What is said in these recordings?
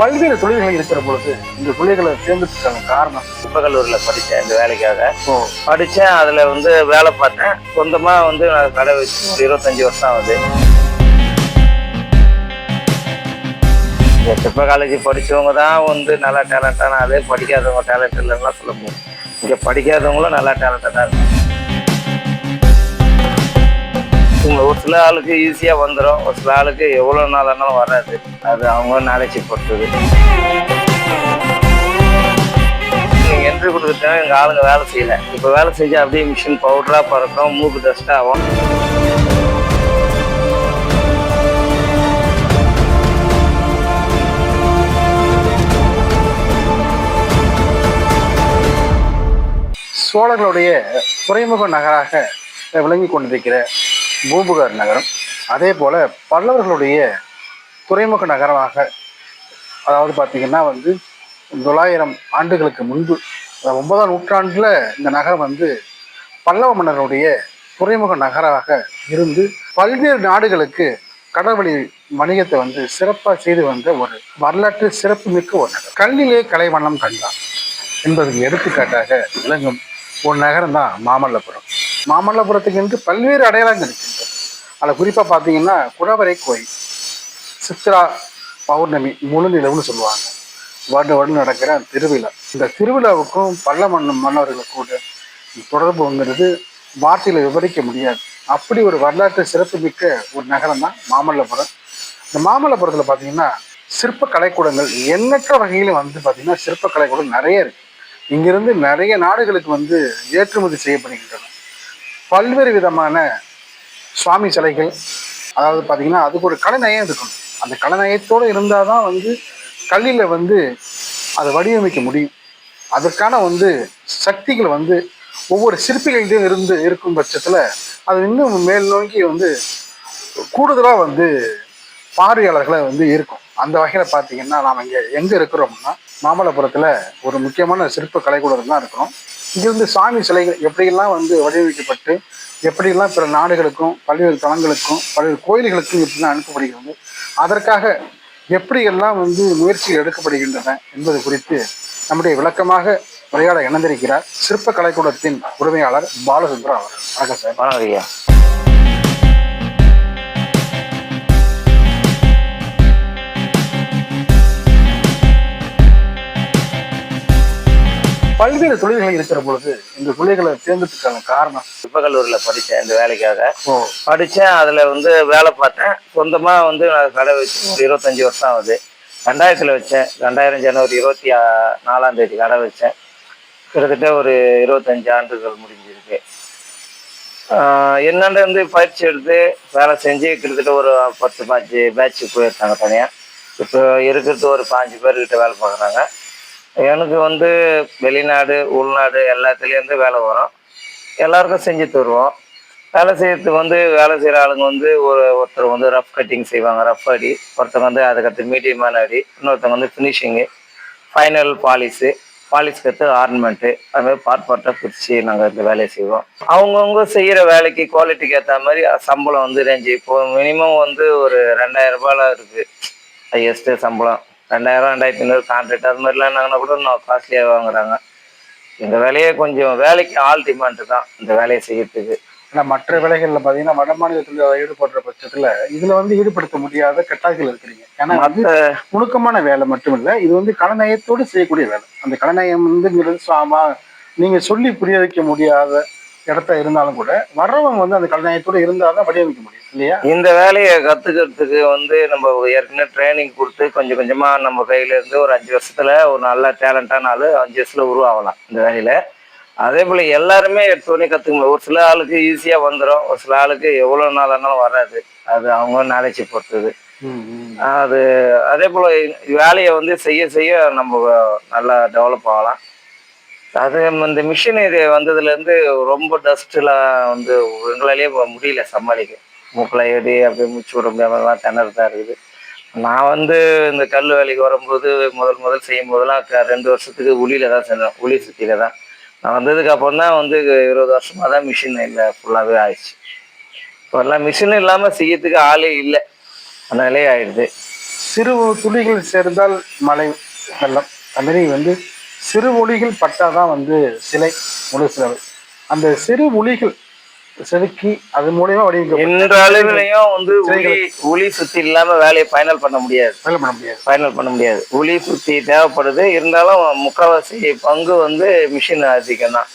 பல்வேறு தொழில்கள் இருக்கிற பொழுது இந்த தொழில்களை தேர்ந்தெடுக்கான காரணம்? குப்பக்கல்லூரில் படித்தேன் இந்த வேலைக்காக. படித்தேன் அதில் வந்து வேலை பார்த்தேன். சொந்தமாக வந்து நான் கடை வச்சு ஒரு இருபத்தஞ்சி வருஷம் ஆகுது. இந்த சிப்ப காலேஜ் படித்தவங்க தான் வந்து நல்லா டேலண்டான ஆளு படிக்காதவங்க டேலண்ட் இல்லைன்னா சொல்ல முடியும் இங்கே படிக்காதவங்களும் நல்லா டேலண்டாக தான் இருக்கும் ஒரு சில ஆளுக்கு ஈஸியாக வந்துடும் ஒரு சில ஆளுக்கு எவ்வளோ நாள் ஆனாலும் வராது. அது அவங்க நாலேஜ் பொறுத்தது நீங்கள் என்ட்ரி கொடுத்துட்டா எங்கள் ஆளுங்க வேலை செய்யலை. இப்போ வேலை செஞ்சு அப்படியே மிஷின் பவுடராக பறக்கும் மூக்கு டஸ்ட் ஆகும். சோழர்களுடைய துறைமுக நகராக விளங்கி கொண்டிருக்கிற பூம்புகார் நகரம். அதே போல் பல்லவர்களுடைய துறைமுக நகரமாக அதாவது பார்த்தீங்கன்னா வந்து தொள்ளாயிரம் ஆண்டுகளுக்கு முன்பு ஒன்பதாம் நூற்றாண்டில் இந்த நகரம் வந்து பல்லவ மன்னருடைய துறைமுக நகராக இருந்து பல்வேறு நாடுகளுக்கு கடல்வழி வணிகத்தை வந்து சிறப்பாக செய்து வந்த ஒரு வரலாற்று சிறப்புமிக்க ஒரு நகரம். கல்லிலே கலைவண்ணம் கண்டான் என்பதற்கு எடுத்துக்காட்டாக விளங்கும் ஒரு நகரம் தான் மாமல்லபுரம். மாமல்லபுரத்துக்கு என்று பல்வேறு அடையாளங்கள் இருக்கின்றது அதில் குறிப்பாக பார்த்தீங்கன்னா குடவரை கோயில் சித்ரா பௌர்ணமி முழு நிலவுன்னு சொல்லுவாங்க. வருட வருடம் நடக்கிற திருவிழா. இந்த திருவிழாவுக்கும் பல்ல மன்ன மன்னர்களுக்கு கூட தொடர்புங்கிறது வார்த்தையில் விவரிக்க முடியாது. அப்படி ஒரு வரலாற்று சிறப்புமிக்க ஒரு நகரம் தான் மாமல்லபுரம். இந்த மாமல்லபுரத்தில் பார்த்தீங்கன்னா சிற்ப கலைக்கூடங்கள் எண்ணற்ற வகையில் வந்து பார்த்தீங்கன்னா சிற்ப கலைக்கூடம் நிறைய இருக்குது இங்கிருந்து நிறைய நாடுகளுக்கு வந்து ஏற்றுமதி செய்யப்படுகின்றன. பல்வேறு விதமான சுவாமி சிலைகள் அதாவது பார்த்தீங்கன்னா அதுக்கு ஒரு கலைநயம் இருக்கணும். அந்த கலைநயத்தோடு இருந்தால் தான் வந்து கல்லில் வந்து அதை வடிவமைக்க முடியும். அதற்கான வந்து சக்திகள் வந்து ஒவ்வொரு சிற்பிகளிடம் இருந்து இருக்கும் பட்சத்தில் அது இன்னும் மேல் நோக்கி வந்து கூடுதலாக வந்து பார்வையாளர்களை வந்து இருக்கும். அந்த வகையில் பார்த்தீங்கன்னா நாம் இங்கே எங்கே இருக்கிறோம்னா மாமல்லபுரத்தில் ஒரு முக்கியமான சிற்ப கலைக்கூடம் தான் இருக்கிறோம். இங்கிருந்து சாமி சிலைகள் எப்படியெல்லாம் வந்து வடிவமைக்கப்பட்டு எப்படியெல்லாம் பிற நாடுகளுக்கும் பல்வேறு தலங்களுக்கும் பல்வேறு கோயில்களுக்கும் எப்படிலாம் அனுப்பப்படுகிறது அதற்காக எப்படியெல்லாம் வந்து முயற்சிகள் எடுக்கப்படுகின்றன என்பது குறித்து நம்முடைய விளக்கமாக உரையாட இணைந்திருக்கிறார் சிற்ப கலைக்கூடத்தின் உரிமையாளர் பாலசுந்தரம் அவர்கள். வணக்கம் சார். வணக்கம் பல்வேறு தொழில்கள் இருக்கிற பொழுது இந்த தொழில்களை தேர்ந்தெடுக்கான காரணம்? சிப்பக்கல்லூரில் படித்தேன் இந்த வேலைக்காக. படித்தேன் அதில் வந்து வேலை பார்த்தேன். சொந்தமாக வந்து நான் கடை வச்சு ஒரு இருபத்தஞ்சி வருஷம் ஆகுது. ரெண்டாயிரத்தில் வச்சேன். ரெண்டாயிரம் ஜனவரி இருபத்தி நாலாம் தேதி கடை வச்சேன். கிட்டத்தட்ட ஒரு இருபத்தஞ்சு ஆண்டுகள் முடிஞ்சிருக்கு. என்னண்ட வந்து பயிற்சி எடுத்து வேலை செஞ்சு கிட்டத்தட்ட ஒரு பத்து பாஞ்சு பேட்சுக்கு போயிருக்காங்க தனியாக இப்போ இருக்கிறது ஒரு பாஞ்சு பேர்கிட்ட வேலை பார்க்குறாங்க. எனக்கு வந்து வெளிநாடு உள்நாடு எல்லாத்துலேருந்து வேலை வரும். எல்லாருக்கும் செஞ்சு தருவோம். வேலை செய்யறதுக்கு வந்து வேலை செய்கிற ஆளுங்க வந்து ஒரு ஒருத்தர் வந்து ரஃப் கட்டிங் செய்வாங்க ரஃப் அடி. ஒருத்தவங்க வந்து அதுக்கடுத்து மீடியமான அடி. இன்னொருத்தவங்க வந்து ஃபினிஷிங்கு ஃபைனல் பாலிஸு பாலிஸ் கற்று ஆர்னமெண்ட்டு அதுமாதிரி பார்ட் பார்ட்டாக பிரித்து நாங்கள் இந்த வேலையை செய்வோம். அவங்கவுங்க செய்கிற வேலைக்கு குவாலிட்டிக்கு ஏற்ற மாதிரி சம்பளம் வந்து ரேஞ்சு இப்போ மினிமம் வந்து ஒரு ரெண்டாயிரம் ரூபாயில் இருக்குது ஹையஸ்ட்டு சம்பளம். ரெண்டாயிரம் ரெண்டாயிரத்தி ஐநூறு கான்ட்ராக்ட் அது மாதிரிலாம் இருந்தாங்கன்னா கூட இன்னும் காஸ்ட்லியாக வாங்குறாங்க. இந்த வேலையே கொஞ்சம் வேலைக்கு ஆள் டிமாண்டு தான் இந்த வேலையை செய்யறதுக்கு. ஏன்னா மற்ற வேலைகளில் பார்த்தீங்கன்னா வட மாநிலத்தில் ஈடுபடுற பட்சத்தில் இதில் வந்து ஈடுபடுத்த முடியாத கட்டாயத்தில் இருக்கிறீங்க. ஏன்னா அது நுணுக்கமான வேலை மட்டும் இல்லை இது வந்து கலநயத்தோடு செய்யக்கூடிய வேலை. அந்த கலநயம் வந்துங்கிறது சாமா நீங்கள் சொல்லி புரிய வைக்க முடியாத இடத்த இருந்தாலும் கூட வர்றவங்க வந்து அந்த கலநயத்தோடு இருந்தால் தான் வடிவமைக்க முடியும் இல்லையா? இந்த வேலையை கத்துக்கிறதுக்கு வந்து நம்ம ஏற்கனவே ட்ரைனிங் கொடுத்து கொஞ்சம் கொஞ்சமா நம்ம கையில இருந்து ஒரு அஞ்சு வருஷத்துல ஒரு நல்ல டேலண்டான ஆளு அஞ்சு வருஷத்துல உருவாகலாம் இந்த வேலையில. அதே போல எல்லாருமே எடுத்தோடனே கத்துக்க முடியும் ஒரு சில ஆளுக்கு ஈஸியா வந்துடும் ஒரு சில ஆளுக்கு எவ்வளவு நாள் ஆனாலும் வராது. அது அவங்க நாலேஜ் பொறுத்தது. அது அதே போல வேலையை வந்து செய்ய செய்ய நம்ம நல்லா டெவலப் ஆகலாம். அது இந்த மிஷின் இது வந்ததுலேருந்து ரொம்ப டஸ்ட்லாம் வந்து எங்களாலேயே முடியல சமாளிக்க. மூக்கில் ஏறி அப்படியே மூச்சு விட முடியாமலாம் திணறு தான் இருக்குது. நான் வந்து இந்த கல் வேலைக்கு வரும்போது முதல் முதல் செய்யும் போதெல்லாம் க- ரெண்டு வருஷத்துக்கு உளியில தான் செஞ்சேன். உளி சுத்தியில தான். நான் வந்ததுக்கு அப்புறம் தான் வந்து இருபது வருஷமாக தான் மிஷின் இல்லை ஃபுல்லாகவே ஆயிடுச்சு. இப்போ மிஷின் இல்லாமல் செய்யறதுக்கு ஆளே இல்லை. அந்த ஆயிடுது. சிறு துளிகள் சேர்ந்தால் மழை வெள்ளம். அந்த மாதிரி வந்து சிறு ஒளிகள் பட்டாதான் வந்து சிலை முழு சிலை அந்த சிறு ஒளிகள் செதுக்கி அது மூலியமா வடிவமைக்க என்ற அளவுலயும் வந்து உளி உளி சுத்தி இல்லாம வேலையை ஃபைனல் பண்ண முடியாது. வேலை பண்ண முடியாது. ஃபைனல் பண்ண முடியாது. உளி சுத்தி தேவைப்படுது. இருந்தாலும் முக்கால்வாசி பங்கு வந்து மிஷின் அதிகம் தான்.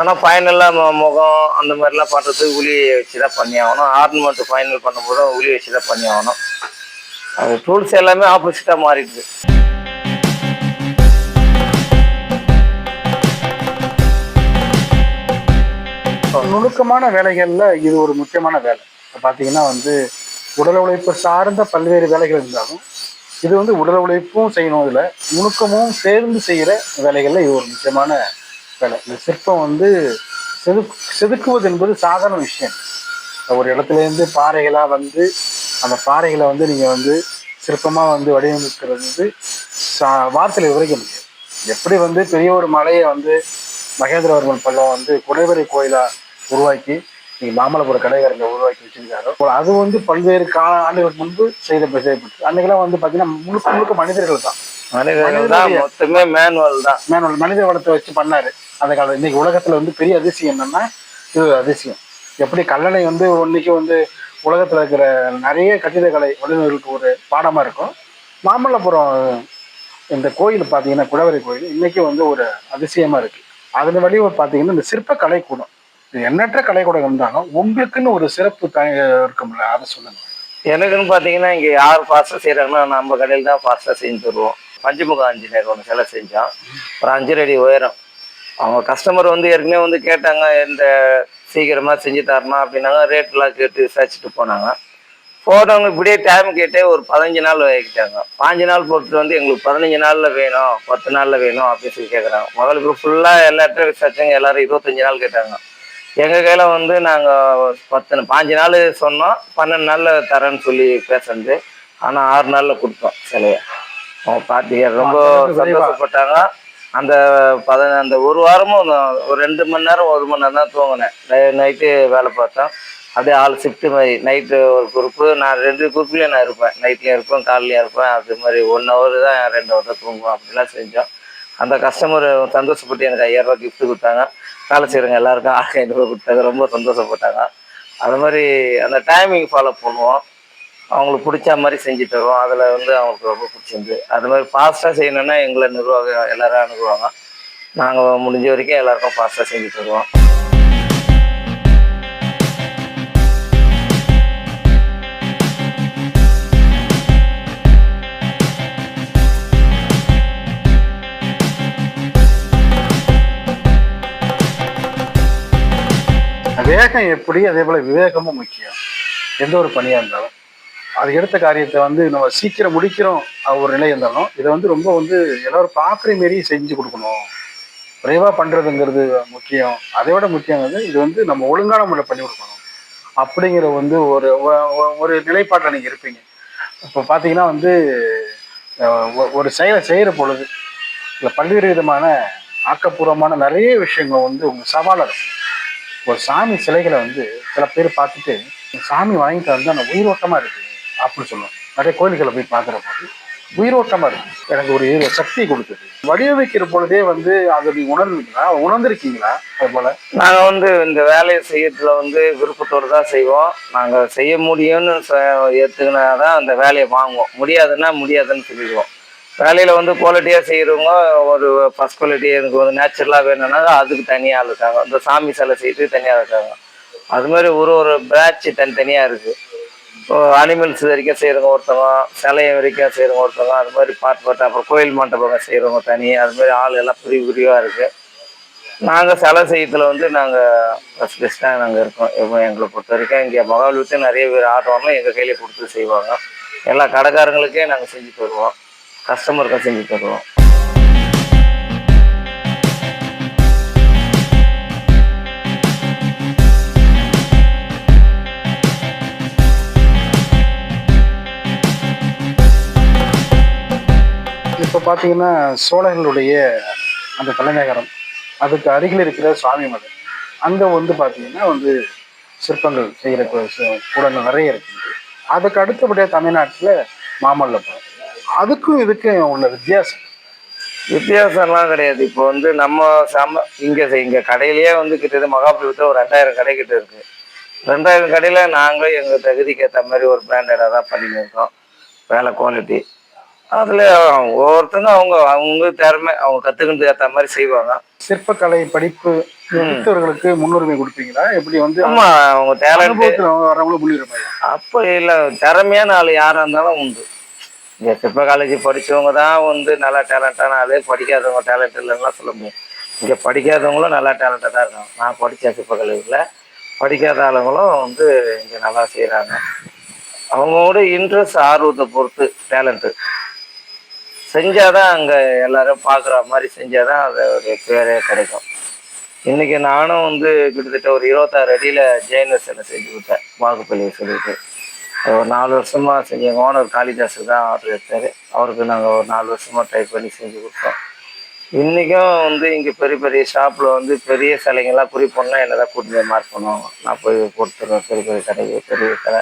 ஆனால் ஃபைனலாக முகம் அந்த மாதிரிலாம் பண்ணுறதுக்கு உளி வச்சு தான் பண்ணி ஆகணும். ஆர்னமெண்ட் ஃபைனல் பண்ணும்போது உளி வச்சு தான் பண்ணி ஆகணும். அது டூல்ஸ் எல்லாமே ஆப்போசிட்டாக மாறிடுது. நுணுக்கமான வேலைகளில் இது ஒரு முக்கியமான வேலை. இப்போ பார்த்தீங்கன்னா வந்து உடல் உழைப்பு சார்ந்த பல்வேறு வேலைகள் இருந்தாலும் இது வந்து உடல் உழைப்பும் செய்யணும் இதில். நுணுக்கமும் சேர்ந்து செய்கிற வேலைகளில் இது ஒரு முக்கியமான வேலை. இந்த சிற்பம் வந்து செது செதுக்குவது என்பது சாதாரண விஷயம். ஒரு இடத்துல இருந்து வந்து அந்த பாறைகளை வந்து நீங்கள் வந்து சிற்பமாக வந்து வடிவமைக்கிறது வந்து சா- வார்த்தையில் விவரிக்க முடியாது. எப்படி வந்து பெரிய ஒரு மலையை வந்து மகேந்திரவர்மன் பள்ளம் வந்து குடைவரை கோயிலாக உருவாக்கி நீங்க மாமல்லபுர கடைகாரங்க உருவாக்கி வச்சிருக்காரோ. அது வந்து பல்வேறு கால ஆண்டுகளுக்கு முன்பு செய்த செய்யப்பட்டு அன்னைக்கெல்லாம் வந்து பாத்தீங்கன்னா முழுக்க முழுக்க மனிதர்கள் தான். மனிதர்கள் தான் மொத்தமே மேனுவல் தான். மேனுவல் மனித வளத்தை வச்சு பண்ணாரு. அந்த காலம் இன்னைக்கு உலகத்துல வந்து பெரிய அதிசயம் என்னன்னா இது அதிசயம். எப்படி கல்லணை வந்து இன்னைக்கு வந்து உலகத்துல இருக்கிற நிறைய கட்டிடக்கலை வல்லுநர்களுக்கு ஒரு பாடமா இருக்கும். மாமல்லபுரம் இந்த கோயில் பார்த்தீங்கன்னா குடவரை கோயில் இன்னைக்கு வந்து ஒரு அதிசயமா இருக்கு. அதன் வழியை பார்த்தீங்கன்னா இந்த சிற்ப கலைக்கூடம் இது எண்ணற்ற கலைக்கூடம் இருந்தாலும் உங்களுக்குன்னு ஒரு சிறப்பு த இருக்கும்ல அதை சொல்லுங்க. எனக்குன்னு பார்த்தீங்கன்னா இங்கே யார் ஃபாஸ்ட்டாக செய்கிறாங்கன்னா நம்ம கடையில் தான் ஃபாஸ்ட்டாக செஞ்சு தருவோம். பஞ்சமுக ஆஞ்சநேயர் ஒன்று சிலை செஞ்சோம் ஒரு அஞ்சரை அடி உயரம். அவங்க கஸ்டமர் வந்து ஏற்கனவே வந்து கேட்டாங்க இந்த சீக்கிரமாக செஞ்சு தரணும் அப்படின்னாங்க. ரேட்லாம் கேட்டு விசாரிச்சுட்டு போனாங்க. போனவங்க இப்படியே டைம் கேட்டே ஒரு பதினஞ்சு நாள் வைக்கிட்டாங்க பாஞ்சு நாள் போட்டு வந்து எங்களுக்கு பதினஞ்சு நாளில் வேணும் பத்து நாளில் வேணும் அப்படின்னு சொல்லி கேட்குறாங்க முதல்ல ஃபுல்லாக எல்லா இடத்துல விசாரிச்சாங்க. எல்லாரும் இருபத்தஞ்சு நாள் கேட்டாங்க. எங்கள் கையில் வந்து நாங்கள் பத்து பாஞ்சு நாள் சொன்னோம். பன்னெண்டு நாளில் தரேன்னு சொல்லி பேசுனது. ஆனால் ஆறு நாளில் கொடுத்தோம் சிலையை. அவங்க ரொம்ப சந்தோஷப்பட்டாங்க. அந்த பத அந்த ஒரு வாரமும் ஒரு ரெண்டு மணி நேரம் ஒரு மணி நேரம் தான் தூங்கினேன். நைட்டு வேலை பார்த்தோம். அப்படியே ஆள் ஷிஃப்ட்டு மாதிரி. நைட்டு ஒரு குரூப்பு நான் ரெண்டு குரூப்லேயும் நான் இருப்பேன். நைட்லேயும் இருப்பேன் காலையிலையும் இருப்பேன். அது மாதிரி ஒன் ஹவர் தான் ரெண்டு ஹவர் தான் தூங்குவோம். அப்படிலாம் செஞ்சோம். அந்த கஸ்டமர் சந்தோஷப்பட்டு எனக்கு ஐயாயிரரூவா gift கொடுத்தாங்க. வேலை செய்கிறவங்க எல்லாருக்கும் ஆயிரம் ஐநூறுரூவா கொடுத்தாங்க. ரொம்ப சந்தோஷப்பட்டாங்க. அது மாதிரி அந்த டைமிங் ஃபாலோ பண்ணுவோம். அவங்களுக்கு பிடிச்ச மாதிரி செஞ்சு தருவோம். அதில் வந்து அவங்களுக்கு ரொம்ப பிடிச்சிருந்து. அது மாதிரி ஃபாஸ்ட்டாக செய்யணுன்னா எங்களை நிர்வாகம் எல்லாரும் அனுப்புவாங்க நாங்கள் முடிஞ்ச வரைக்கும் எல்லாருக்கும் ஃபாஸ்ட்டாக செஞ்சு தருவோம். வேகம் எப்படி அதே போல் விவேகமும் முக்கியம். எந்த ஒரு பணியாக இருந்தாலும். அது எடுத்த காரியத்தை வந்து நம்ம சீக்கிரம் முடிக்கிறோம் ஒரு நிலை இருந்தாலும் இதை வந்து ரொம்ப வந்து எல்லாரும் பார்க்குற மாரி செஞ்சு கொடுக்கணும். விரைவாக பண்ணுறதுங்கிறது முக்கியம். அதை விட முக்கியம் வந்து இது வந்து நம்ம ஒழுங்கான முறையில் பண்ணி கொடுக்கணும். அப்படிங்கிற வந்து ஒரு ஒரு நிலைப்பாட்டில் நீங்கள் இருப்பீங்க. இப்போ பார்த்தீங்கன்னா வந்து ஒரு செயலை செய்கிற பொழுது இல்லை பல்வேறு விதமான ஆக்கப்பூர்வமான நிறைய விஷயங்கள் வந்து உங்கள் சவாலாக இருக்கும். ஒரு சாமி சிலைகளை வந்து சில பேர் பார்த்துட்டு சாமி வாங்கிட்டு வந்து அந்த உயிரோட்டமாக இருக்கு அப்படின்னு சொல்லுவோம் நிறைய கோயில்களை போய் பார்க்குற போது உயிரோட்டமாக இருக்கு. எனக்கு ஒரு சக்தி கொடுக்குது வடிவமைக்கிற பொழுதே வந்து அதை நீங்க உணர்ந்தீங்களா? உணர்ந்திருக்கீங்களா? அது போல். நாங்கள் வந்து இந்த வேலையை செய்யறதுல வந்து விருப்பத்தோடு தான் செய்வோம். நாங்கள் செய்ய முடியும்னு ஏற்றுக்கினா தான் அந்த வேலையை வாங்குவோம். முடியாதுன்னா முடியாதுன்னு சொல்லிடுவோம். வேலையில் வந்து குவாலிட்டியாக செய்கிறவங்க ஒரு ஃபஸ்ட் குவாலிட்டி எனக்கு வந்து நேச்சுரலாக வேணும்னா அதுக்கு தனியாக ஆள் இருக்காங்க. இந்த சாமி சிலை செய்யறதுக்கு தனியாக இருக்காங்க. அது மாதிரி ஒரு ஒரு பேட்ச் தனித்தனியாக இருக்குது அனிமல்ஸ் வரைக்கும் செய்கிறவங்க ஒருத்தவங்க சிலையை வரைக்கும் செய்கிறவங்க ஒருத்தவங்க அது மாதிரி பார்ட் பார்த்து அப்புறம் கோயில் மண்டபம் செய்கிறவங்க தனி அது மாதிரி ஆள் எல்லாம் பிரிவு பிரிவாக இருக்குது நாங்கள் சிலை செய்யறதுல வந்து நாங்கள் ஃபஸ்ட் பெஸ்ட்டாக நாங்கள் இருக்கோம். இப்போ எங்களை பொறுத்த வரைக்கும் இங்கே மகாபலிபுரத்தில் நிறைய பேர் ஆடுறவங்க எங்கள் கையிலே கொடுத்து செய்வாங்க. எல்லா கடைக்காரங்களுக்கே நாங்கள் செஞ்சு தருவோம். கஸ்டமருக்கும் செஞ்சு தருவோம். இப்போ பார்த்தீங்கன்னா சோழர்களுடைய அந்த தலைநகரம் அதுக்கு அருகில் இருக்கிற சுவாமி மலை. அங்கே வந்து பார்த்தீங்கன்னா வந்து சிற்பங்கள் செய்கிற கூடங்கள் நிறைய இருக்குது அதுக்கு அடுத்தபடியாக தமிழ்நாட்டில் மாமல்லபுரம். அதுக்கும் இதுக்கும் உள்ள வித்தியாசம்? வித்தியாசம்லாம் கிடையாது. இப்போ வந்து நம்ம சம இங்கே இங்கே கடையிலேயே வந்து கிட்டத்தட்ட மகாபலிபுரத்தில் ஒரு ரெண்டாயிரம் கடை கிட்ட இருக்கு. ரெண்டாயிரம் கடையில் நாங்களும் எங்கள் தகுதிக்கு ஏற்ற மாதிரி ஒரு பிராண்டடாக தான் பண்ணின்னு இருக்கோம் வேலை குவாலிட்டி அதில் ஒவ்வொருத்தங்க அவங்க அவங்க திறமை அவங்க கற்றுக்கிட்டு ஏற்ற மாதிரி செய்வாங்க. சிற்பக்கலை படிப்பு முடித்தவர்களுக்கு முன்னுரிமை கொடுப்பீங்களா? எப்படி வந்து ஆமாம் அவங்க அனுபவத்தில் வரவங்களும் முன்னுரிமை. அப்படி இல்லை திறமையான ஆள் யாராக இருந்தாலும் உண்டு. இங்கே சிற்ப காலேஜ் படித்தவங்க தான் வந்து நல்லா டேலண்டான ஆள் படிக்காதவங்க டேலண்ட் இல்லைன்னா சொல்ல முடியும் இங்கே படிக்காதவங்களும் நல்லா டேலண்டாக தான் இருக்காங்க. நான் படித்தேன் சிற்ப கல்லூரியில் படிக்காத ஆளுங்களும் வந்து இங்கே நல்லா செய்கிறாங்க அவங்களோட இன்ட்ரெஸ்ட் ஆர்வத்தை பொறுத்து டேலண்ட்டு செஞ்சால் தான் அங்கே எல்லாரும் பார்க்குற மாதிரி செஞ்சாதான் அது ஒரு பேரே கிடைக்கும். இன்றைக்கி நானும் வந்து கிட்டத்தட்ட ஒரு இருபத்தாறு அடியில் ஜெயின சிலை செஞ்சு கொடுத்தேன். வாக்குப்பள்ளியை சொல்லிட்டு. ஒரு நாலு வருஷமாக செஞ்சு எங்கள் ஓனர் காளிதாஸ் தான் ஆர்டர் எடுத்தார். அவருக்கு நாங்கள் ஒரு நாலு வருஷமாக ட்ரை பண்ணி செஞ்சு கொடுத்தோம். இன்றைக்கும் வந்து இங்கே பெரிய பெரிய ஷாப்பில் வந்து பெரிய சிலைங்கள்லாம் குறிப்போம்னா என்ன தான் கூட்டிட்டு போய் மார்க் பண்ணுவாங்க. நான் போய் கொடுத்துருவேன். பெரிய பெரிய கடைக்கு பெரிய கடை.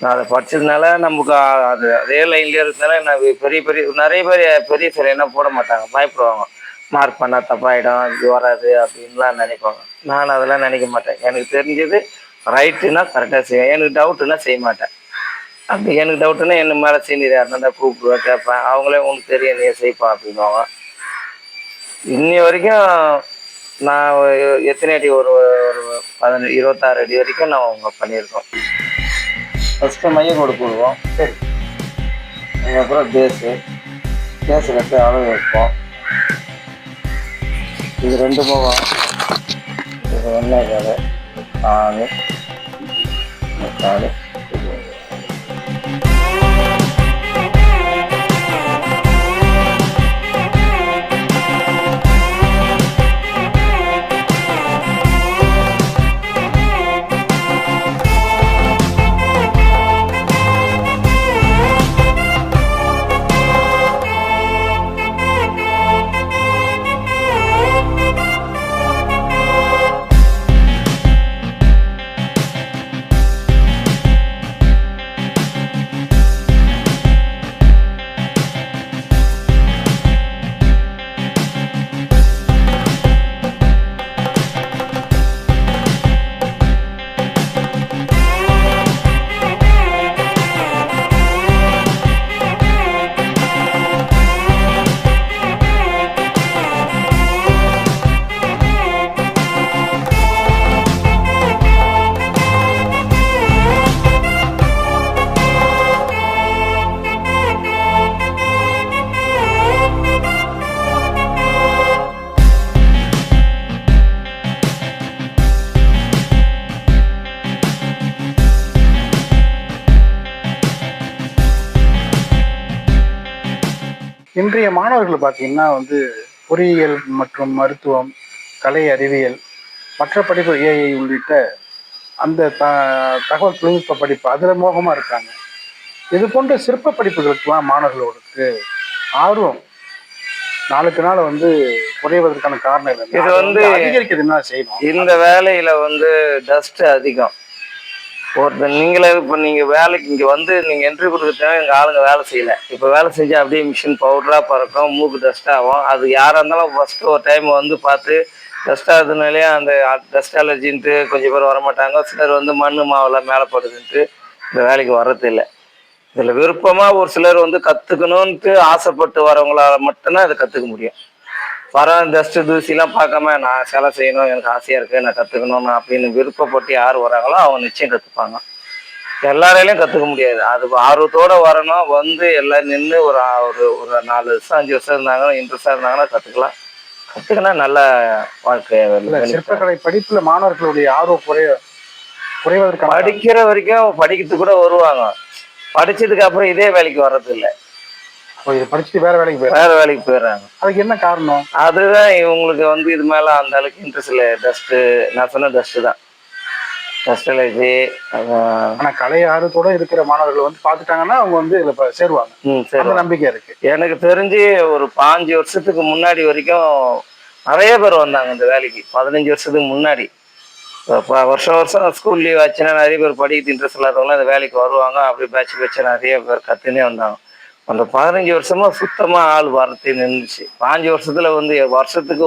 நான் அதை படிச்சதுனால நமக்கு அது அதே லைன்லேயே இருக்கிறதுனால நான் பெரிய பெரிய நிறைய பேர் பெரிய சிலையெல்லாம் போட மாட்டாங்க. பயப்படுவாங்க. மார்க் பண்ணால் தப்பாயிடும். இது வராது அப்படின்லாம் நினைப்பாங்க. நான் அதெல்லாம் நினைக்க மாட்டேன். எனக்கு தெரிஞ்சது ரைட்டுன்னா கரெக்டாக செய்வேன். எனக்கு டவுட்டுன்னா செய்ய மாட்டேன். அப்படி எனக்கு டவுட்டுன்னா என்ன மேலே சீனியர் யாருன்னா கூப்பிடுவேன் கேட்பேன். அவங்களே உனக்கு தெரியும் நீ செய்ப்பா அப்படின்வாங்க இன்னி வரைக்கும் நான் எத்தனை அடி ஒரு ஒரு பதினஞ்சு இருபத்தாறு அடி வரைக்கும் நான் அவங்க பண்ணியிருக்கோம். ஃபஸ்ட்டு மையம் கொடு சரி. அதுக்கப்புறம் பேஸு பேஸு கட்டு அளவு வைப்போம். இது ரெண்டு முகம். இது ஒன்றே கால். ஆறு முக்கால் இன்றைய மாணவர்கள் பார்த்தீங்கன்னா வந்து பொறியியல் மற்றும் மருத்துவம் கலை அறிவியல் மற்ற படிப்பு ஏஐ உள்ளிட்ட அந்த த தகவல் தொழில்நுட்ப படிப்பு அதில் மோகமாக இருக்காங்க. இது போன்ற சிற்ப படிப்புகளுக்கெல்லாம் மாணவர்களுக்கு ஆர்வம். நாளுக்கு நாள் வந்து குறைவதற்கான காரணம் என்ன இது வந்து- என்ன செய்யணும்? இந்த வேலையில வந்து டஸ்ட் அதிகம். ஒருத்தர் நீங்களே இப்போ நீங்கள் வேலைக்கு இங்கே வந்து நீங்கள் என்ட்ரி கொடுக்குறதுனா எங்கள் ஆளுங்க வேலை செய்யலை. இப்போ வேலை செஞ்சால் அப்படியே மிஷின் பவுடராக பறக்கும் மூக்கு டஸ்ட் ஆகும். அது யாராக இருந்தாலும் ஃபஸ்ட்டு ஒரு டைம் வந்து பார்த்து டஸ்ட் ஆகுதுனாலே அந்த டஸ்ட் அலர்ஜின்ட்டு கொஞ்சம் பேர் வரமாட்டாங்க. சிலர் வந்து மண் மாவெல்லாம் மேலே படுதுன்ட்டு இந்த வேலைக்கு வர்றதில்லை. இதில் விருப்பமாக ஒரு சிலர் வந்து கற்றுக்கணுன்ட்டு ஆசைப்பட்டு வரவங்களால் மட்டும்தான் இதை கற்றுக்க முடியும். வர டஸ்ட் தூசிலாம் பார்க்காம நான் சிலை செய்யணும் எனக்கு ஆசையாக இருக்குது நான் கற்றுக்கணும் அப்படின்னு விருப்பப்பட்டு யார் வராங்களோ அவங்க நிச்சயம் கற்றுப்பாங்க எல்லாராலையும் கற்றுக்க முடியாது. அது ஆர்வத்தோட வரணும் வந்து எல்லாம் நின்று ஒரு ஒரு ஒரு நாலு வருஷம் அஞ்சு வருஷம் இருந்தாங்கன்னா இன்ட்ரெஸ்டாக இருந்தாங்கன்னா கற்றுக்கலாம் கற்றுக்கினா நல்ல வாழ்க்கை இல்ல சிற்பக்கலை படிப்புல மாணவர்களுடைய ஆர்வம் குறைய குறைவதற்கான படிக்கிற வரைக்கும் படிக்கிறதுக்கு கூட வருவாங்க. படிச்சதுக்கு அப்புறம் இதே வேலைக்கு வர்றதில்ல. இது படிச்சுட்டு வேற வேலைக்கு போயிடும் வேற வேலைக்கு போயிடுறாங்க. அதுக்கு என்ன காரணம்? அதுதான் இவங்களுக்கு வந்து இது மேல அந்த அளவுக்கு இன்ட்ரெஸ்ட் இல்லை. டஸ்ட்டு நான் சொன்ன டஸ்ட்டு தான். டஸ்ட் அலர்ஜி ஆனா கலை ஆர்வத்தோட இருக்கிற மாணவர்கள் வந்து பார்த்துட்டாங்கன்னா அவங்க வந்து இதுல சேருவாங்க. ம் அந்த நம்பிக்கை இருக்கு. எனக்கு தெரிஞ்சு ஒரு பாஞ்சு வருஷத்துக்கு முன்னாடி வரைக்கும் நிறைய பேர் வந்தாங்க இந்த வேலைக்கு. பதினஞ்சு வருஷத்துக்கு முன்னாடி. வருஷம் வருஷம் ஸ்கூல் லீவ் ஆச்சுன்னா நிறைய பேர் படிக்கிறது இன்ட்ரெஸ்ட் இல்லாதவங்களாம் இந்த வேலைக்கு வருவாங்க. அப்படி பேட்ச் பேட்ச் நிறைய பேர் கற்றுனே வந்தாங்க. அந்த பதினஞ்சு வருஷமா சுத்தமா ஆள் வரத்தே நின்றுச்சு. பாஞ்சு வருஷத்துல வந்து வருஷத்துக்கு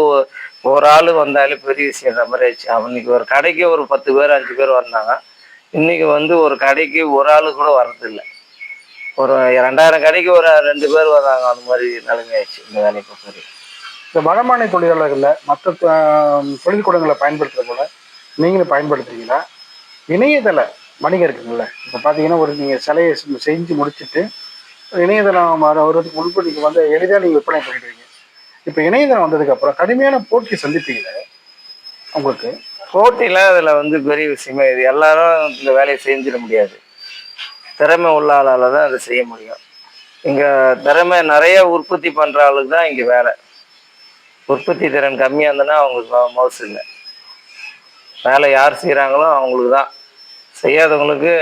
ஒரு ஆள் வந்தாலே பெரிய விஷயம்ன்ற மாதிரி ஆயிடுச்சு அவனுக்கு ஒரு கடைக்கு ஒரு பத்து பேர் அஞ்சு பேர் வந்தாங்க. இன்னைக்கு வந்து ஒரு கடைக்கு ஒரு ஆள் கூட வர்றதில்லை ஒரு ரெண்டாயிரம் கடைக்கு ஒரு ரெண்டு பேர் வராங்க. அந்த மாதிரி நிலைமை ஆயிடுச்சு இந்த வேலையை பொறுத்தவரை இந்த வடமாநில தொழிலாளர்களில் மற்ற தொழில்கூடங்களை பயன்படுத்துகிற போல நீங்களும் பயன்படுத்துறீங்களா? இணையதள வணிகம் இப்போ பார்த்தீங்கன்னா ஒரு நீங்கள் சிலையை செஞ்சு முடிச்சுட்டு இணையதளம் வர வருவதுக்கு முன்பு நீங்கள் வந்து எளிதாக நீங்கள் விற்பனை பண்ணிடுவீங்க இப்போ இணையதளம் வந்ததுக்கப்புறம் கடுமையான போட்டி சந்திப்பீங்க உங்களுக்கு? போட்டிலாம் அதில் வந்து பெரிய விஷயமே இது. எல்லாரும் இந்த வேலையை செஞ்சிட முடியாது. திறமை உள்ள ஆளால் தான் அதை செய்ய முடியும். இங்கே திறமை நிறைய உற்பத்தி பண்ணுற ஆளுக்கு தான் இங்கே வேலை. உற்பத்தி திறன் கம்மியாக இருந்ததுன்னா அவங்களுக்கு மவுசு இல்லை. வேலை யார் செய்கிறாங்களோ அவங்களுக்கு தான். செய்யாதவங்களுக்கு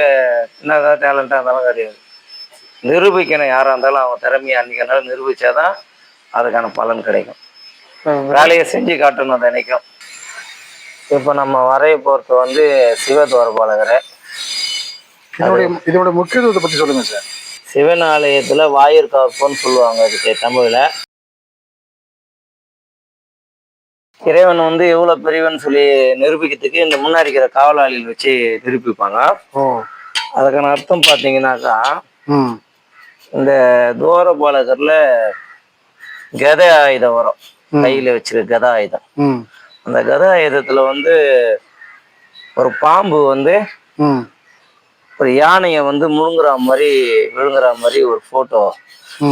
என்னதான் டேலண்டாக இருந்தாலும் கிடையாது. நிரூபிக்கணும் யாராக இருந்தாலும் அவங்க திறமையை அன்னைக்கு நாள் நிரூபிச்சாதான் அதுக்கான பலன் கிடைக்கும். வேலையை செஞ்சு காட்டணும் தினைக்கும். இப்போ நம்ம வரைய பொறுத்த வந்து சிவத்வாரபாலகரை இதனுடைய இதனுடைய முக்கியத்துவத்தை பற்றி சொல்லுங்க சார். சிவன் ஆலயத்துல வாயிற் காப்புன்னு சொல்லுவாங்க அதுக்கு தமிழ்ல. இறைவன் வந்து எவ்வளவு பெரியவன் சொல்லி நிரூபிக்கிறதுக்கு இந்த முன்னாடி இருக்கிற காவலாளிகள் வச்சு நிரூபிப்பாங்க. அதுக்கான அர்த்தம் பார்த்தீங்கன்னாக்கா இந்த துவாரபாலகர்ல கத ஆயுதம் வரும். கையில வச்சிருக்க கத ஆயுதம். அந்த கத ஆயுதத்துல வந்து ஒரு பாம்பு வந்து ஒரு யானையை வந்து முழுங்குற மாதிரி விழுங்குற மாதிரி ஒரு போட்டோ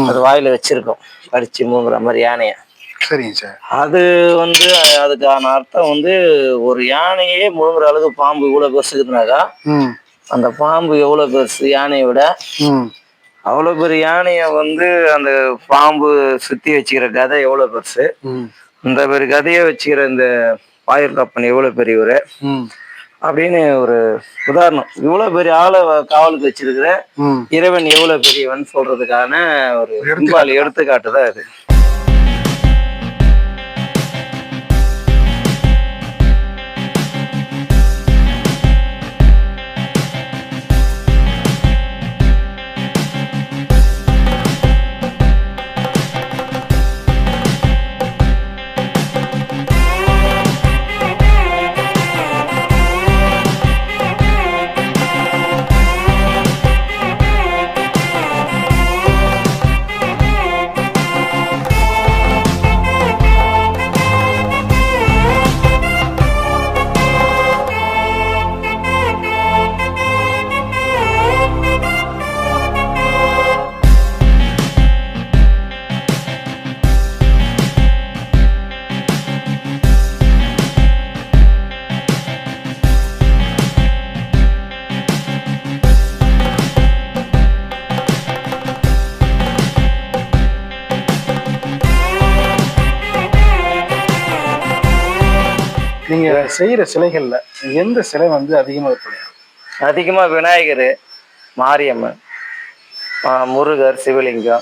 அது வாயில வச்சிருக்கோம். கடிச்சு முழுங்குற மாதிரி யானையை. சரிங்க சார். அது வந்து அதுக்கான அர்த்தம் வந்து ஒரு யானையே முழுங்குற அளவுக்கு பாம்பு இவ்வளவு பெருசுக்குதுனாக்கா அந்த பாம்பு எவ்வளவு பெருசு யானையை விட ம் அவ்வளவு பெரிய யானையை வந்து அந்த பாம்பு சுத்தி வச்சுக்கிற கதை எவ்வளவு பெருசு? ம். இந்த பெரிய கதையை வச்சுக்கிற இந்த வாயிற் கப்பன் எவ்வளவு பெரியவர்? அப்படின்னு ஒரு உதாரணம். இவ்வளவு பெரிய ஆளை காவலுக்கு வச்சிருக்கிற இறைவன் எவ்வளவு பெரியவன் சொல்றதுக்கான ஒரு எடுத்துக்காட்டு. தான் இது நீங்க செய்யற சிலைகள்ல எந்த சிலை வந்து அதிகமா விற்பனை அதிகமா விநாயகர் மாரியம்மன் முருகர் சிவலிங்கம்.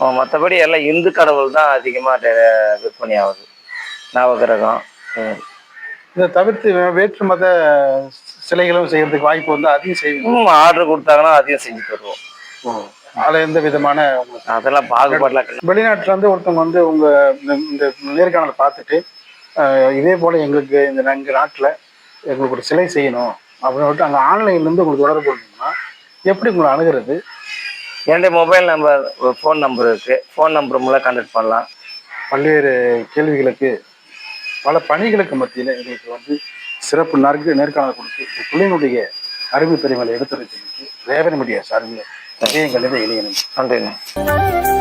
ஆ, மத்தபடி எல்லாம் இந்து கடவுள் தான் அதிகமா டெ- விற்பனை ஆகுது. நவகிரகம். இதை தவிர்த்து வேற்று மத சிலைகளும் செய்யறதுக்கு வாய்ப்பு வந்து அதையும் செய்வீங்க? ம் ஆர்டர் கொடுத்தாங்கன்னா அதையும் செஞ்சு தருவோம். அதுல எந்த விதமான அதெல்லாம் பாகுபாடலாம். வெளிநாட்டுல இருந்து ஒருத்தவங்க வந்து உங்க இந்த- நேர்காணலை பார்த்துட்டு இதே போல எங்களுக்கு இந்த எங்க நாட்டுல எங்களுக்கு ஒரு சிலை செய்யணும் அப்படின்னு சொல்லிட்டு அங்க ஆன்லைன்ல இருந்து உங்களுக்கு தொடர்பு கொள்ளணும்னா எப்படி உங்களை அணுகிறது? என்னுடைய மொபைல் நம்பர் ஃபோன் நம்பர் இருக்கு. ஃபோன் நம்பர் மூலம் கான்டாக்ட் பண்ணலாம். பல்வேறு கேள்விகளுக்கு பல பணிகளுக்கு மத்தியில எங்களுக்கு வந்து சிறப்பு நேர்க நேர்காணல் கொடுத்து இந்த பிள்ளைங்களுடைய அறிவு பெருமைகளை எடுத்துரைச்சதுக்கு ரேவன் மீடியா சார்பில் எங்கள் இணைய நன்றிங்க.